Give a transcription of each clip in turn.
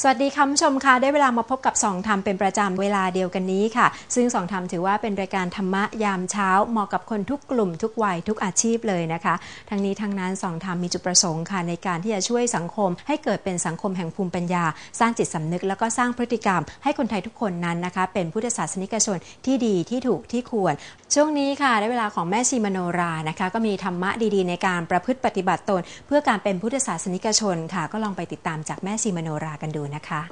สวัสดีคุณผู้ชมค่ะ ได้เวลามาพบกับสองธรรมเป็นประจำเวลาเดียวกันนี้ค่ะ ซึ่งสองธรรมถือว่าเป็นรายการธรรมะยามเช้าเหมาะกับคนทุกกลุ่มทุกวัยทุกอาชีพเลยนะคะ ทั้งนี้ทั้งนั้นสองธรรมมีจุดประสงค์ค่ะในการที่จะช่วยสังคม ให้เกิดเป็นสังคมแห่งภูมิปัญญา สร้างจิตสำนึกแล้วก็สร้างพฤติกรรม ให้คนไทยทุกคนนั้นนะคะ เป็นพุทธศาสนิกชนที่ดีที่ถูกที่ควร ช่วงนี้ค่ะได้เวลาของแม่ชีมโนรานะคะ ก็มีธรรมะดีๆ ในการประพฤติปฏิบัติตน เพื่อการเป็นพุทธศาสนิกชนค่ะ ก็ลองไปติดตามจากแม่ชีมโนรากันดูนะคะ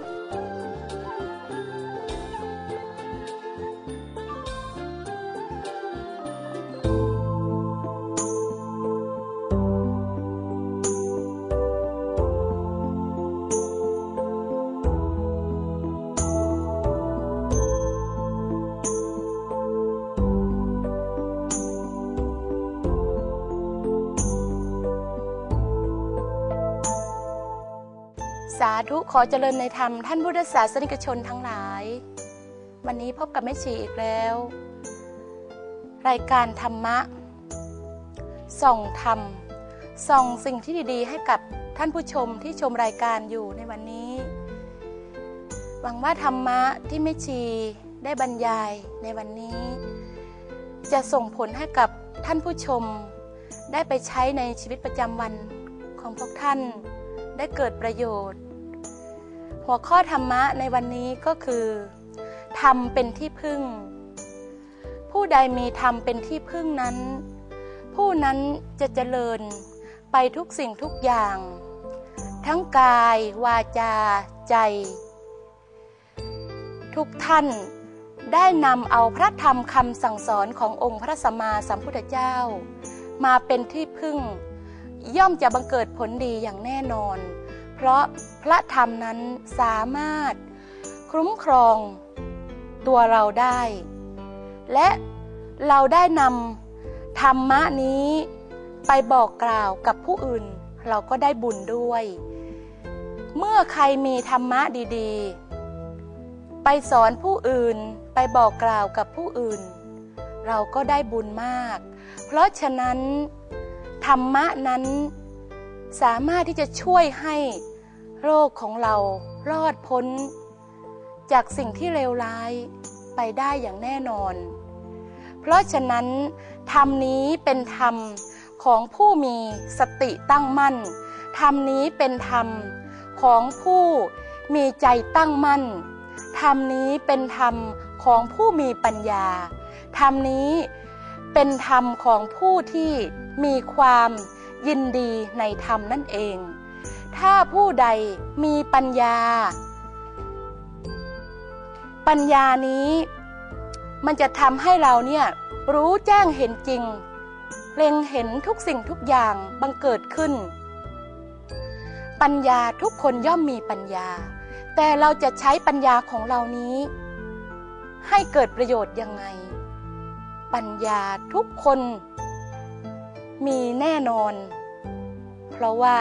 สาธุขอเจริญในธรรมท่านพุทธศาสนิกชนทั้งหลาย วันนี้พบกับแม่ชีอีกแล้ว รายการธรรมะ ส่องธรรม ส่องสิ่งที่ดีๆ ให้กับท่านผู้ชมที่ชมรายการอยู่ในวันนี้ หวังว่าธรรมะที่แม่ชีได้บรรยายในวันนี้ จะส่งผลให้กับท่านผู้ชม ได้ไปใช้ในชีวิตประจำวันของพวกท่านได้เกิดประโยชน์ หัวข้อธรรมะในวันนี้ก็คือธรรมเป็นที่พึ่ง ผู้ใดมีธรรมเป็นที่พึ่งนั้น ผู้นั้นจะเจริญไปทุกสิ่งทุกอย่าง ทั้งกาย วาจา ใจ ทุกท่านได้นำเอาพระธรรมคำสั่งสอนขององค์พระสัมมาสัมพุทธเจ้า มาเป็นที่พึ่ง ย่อมจะบังเกิดผลดีอย่างแน่นอน เพราะ พระธรรมนั้นสามารถคุ้มครองตัวเราได้ และเราได้นำธรรมะนี้ไปบอกกล่าวกับผู้อื่น เราก็ได้บุญด้วย เมื่อใครมีธรรมะดีๆ ไปสอนผู้อื่นไปบอกกล่าวกับผู้อื่น เราก็ได้บุญมาก เพราะฉะนั้น ธรรมะนั้นสามารถที่จะช่วยให้ โรคของเรารอดพ้น จากสิ่งที่เลวร้ายไปได้อย่างแน่นอน เพราะฉะนั้น ธรรมนี้เป็นธรรมของผู้มีสติตั้งมั่น ธรรมนี้เป็นธรรมของผู้มีใจตั้งมั่น ธรรมนี้เป็นธรรมของผู้มีปัญญา ธรรมนี้เป็นธรรมของผู้ที่มีความยินดีในธรรมนั่นเอง ถ้าผู้ใดมีปัญญา ปัญญานี้มันจะทำให้เราเนี่ยรู้แจ้งเห็นจริง เล็งเห็นทุกสิ่งทุกอย่างบังเกิดขึ้น ปัญญาทุกคนย่อมมีปัญญา แต่เราจะใช้ปัญญาของเรานี้ ให้เกิดประโยชน์ยังไง ปัญญาทุกคนมีแน่นอน เพราะว่า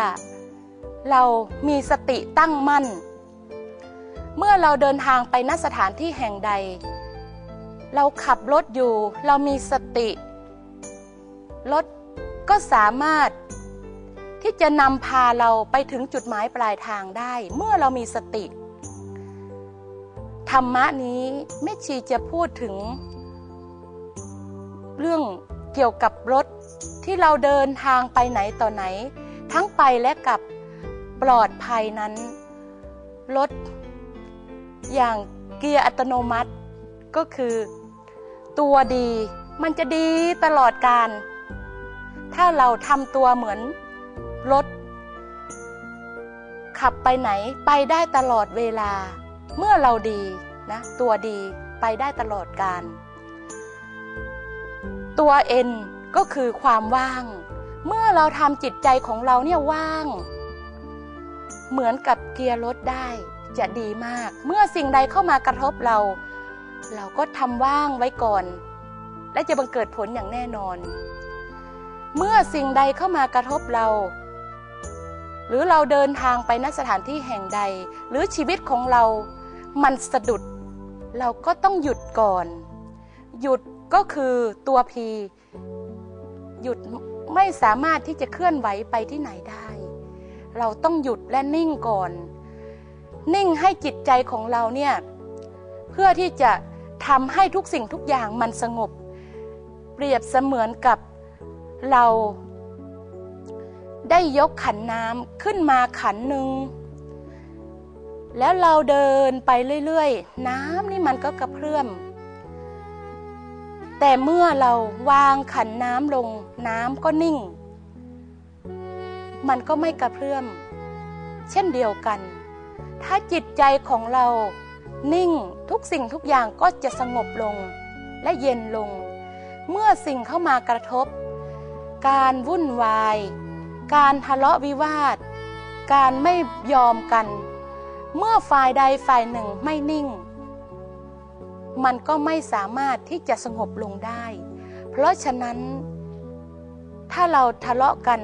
เรามีสติตั้งมั่น เมื่อเราเดินทางไปณสถานที่แห่งใด เราขับรถอยู่ เรามีสติรถก็สามารถที่จะนำพาเราไปถึงจุดหมายปลายทางได้ เมื่อเรามีสติ ธรรมะนี้แม่ชีจะพูดถึง เรื่องเกี่ยวกับรถที่เราเดินทางไปไหนต่อไหน ทั้งไปและกลับ ปลอดภัยนั้น รถอย่างเกียร์อัตโนมัติก็คือตัวดีมันจะดีตลอดการ ถ้าเราทำตัวเหมือนรถ ขับไปไหนไปได้ตลอดเวลา เมื่อเราดีนะตัวดีไปได้ตลอดการ ตัวเอ็นก็คือความว่าง เมื่อเราทำจิตใจของเราเนี่ยว่าง เหมือนกับเกียร์รถได้จะดีมาก เมื่อสิ่งใดเข้ามากระทบเรา เราก็ทำว่างไว้ก่อน และจะบังเกิดผลอย่างแน่นอน เมื่อสิ่งใดเข้ามากระทบเรา หรือเราเดินทางไปณสถานที่แห่งใด หรือชีวิตของเรา มันสะดุด เราก็ต้องหยุดก่อน หยุดก็คือตัวพี หยุดไม่สามารถที่จะเคลื่อนไหวไปที่ไหนได้ เราต้องหยุดและนิ่งก่อน นิ่งให้จิตใจของเราเนี่ยเพื่อที่จะทำให้ทุกสิ่งทุกอย่างมันสงบ เปรียบเสมือนกับเราได้ยกขันน้ำขึ้นมาขันหนึ่งแล้วเราเดินไปเรื่อยๆ น้ำนี่มันก็กระเพื่อม แต่เมื่อเราวางขันน้ำลงน้ำก็นิ่ง มันก็ไม่กระเพื่อม เช่นเดียวกัน ถ้าจิตใจของเรานิ่งทุกสิ่งทุกอย่างก็จะสงบลงและเย็นลง เมื่อสิ่งเข้ามากระทบ การวุ่นวาย การทะเลาะวิวาท การไม่ยอมกัน เมื่อฝ่ายใดฝ่ายหนึ่งไม่นิ่ง มันก็ไม่สามารถที่จะสงบลงได้ เพราะฉะนั้น ถ้าเราทะเลาะกัน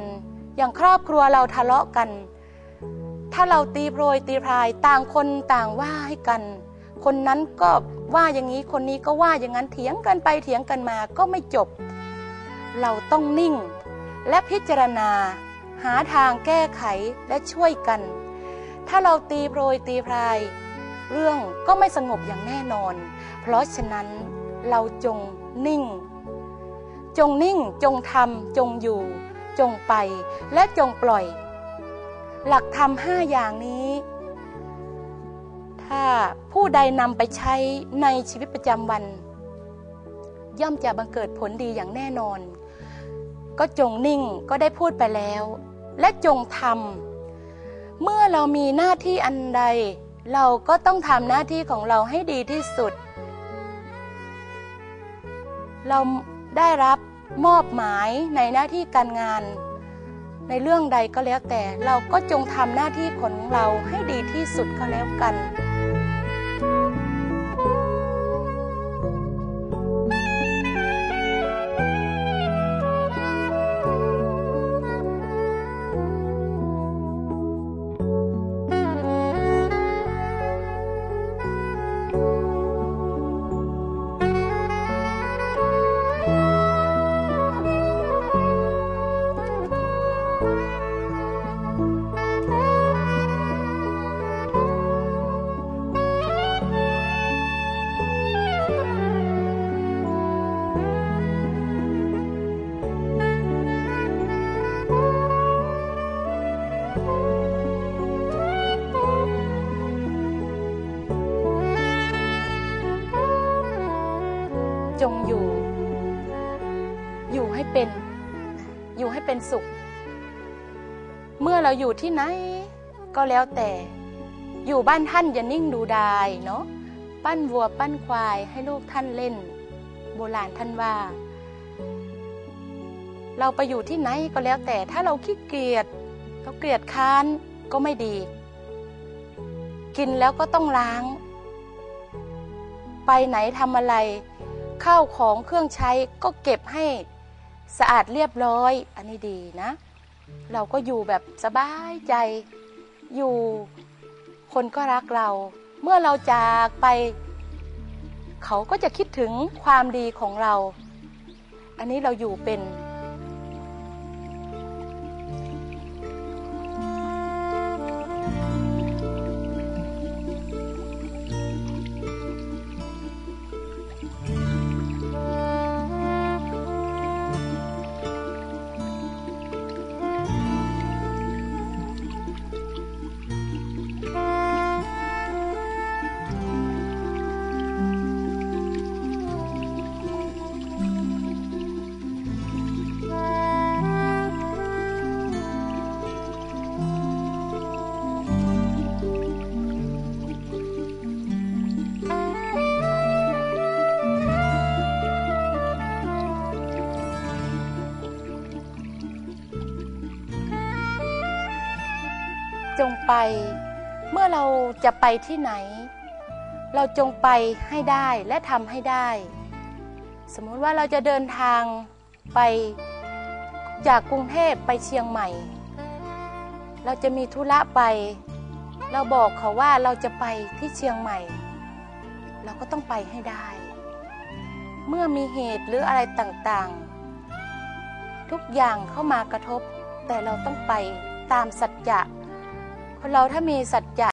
อย่างครอบครัวเราทะเลาะกัน ถ้าเราตีโพยตีพายต่างคนต่างว่าให้กัน คนนั้นก็ว่าอย่างนี้คนนี้ก็ว่าอย่างนั้นเถียงกันไปเถียงกันมาก็ไม่จบ เราต้องนิ่ง และพิจารณา หาทางแก้ไขและช่วยกัน ถ้าเราตีโพยตีพาย เรื่องก็ไม่สงบอย่างแน่นอน เพราะฉะนั้นเราจงนิ่ง จงนิ่งจงทำจงอยู่ จงไปและจงปล่อย หลักธรรมห้าอย่างนี้ ถ้าผู้ใดนำไปใช้ในชีวิตประจำวัน ย่อมจะบังเกิดผลดีอย่างแน่นอน ก็จงนิ่งก็ได้พูดไปแล้ว และจงทำเมื่อเรามีหน้าที่อันใด เราก็ต้องทำหน้าที่ของเราให้ดีที่สุด เราได้รับ มอบหมายในหน้าที่การงาน ในเรื่องใดก็แล้วแต่ เราก็จงทำหน้าที่ของเราให้ดีที่สุดก็แล้วกัน งอยู่ อยู่ให้เป็น อยู่ให้เป็นสุข เมื่อเราอยู่ที่ไหน ก็แล้วแต่ อยู่บ้านท่านอย่านิ่งดูดายเนาะปั้นวัวปั้นควายให้ลูกท่านเล่น โบราณท่านว่า เราไปอยู่ที่ไหนก็แล้วแต่ถ้าเราขี้เกียจเราเกลียดค้านก็ไม่ดี กินแล้วก็ต้องล้าง ไปไหนทำอะไร ข้าวของเครื่องใช้ก็เก็บให้สะอาดเรียบร้อย อันนี้ดีนะ เราก็อยู่แบบสบายใจ อยู่คนก็รักเรา เมื่อเราจากไป เขาก็จะคิดถึงความดีของเรา อันนี้เราอยู่เป็น จงไป เมื่อเราจะไปที่ไหน เราจงไปให้ได้และทำให้ได้ สมมติว่าเราจะเดินทางไปจากกรุงเทพไปเชียงใหม่ เราจะมีธุระไป เราบอกเขาว่าเราจะไปที่เชียงใหม่ เราก็ต้องไปให้ได้ เมื่อมีเหตุหรืออะไรต่างๆ ทุกอย่างเข้ามากระทบ แต่เราต้องไปตามสัจจะ เราถ้ามีสัจจะ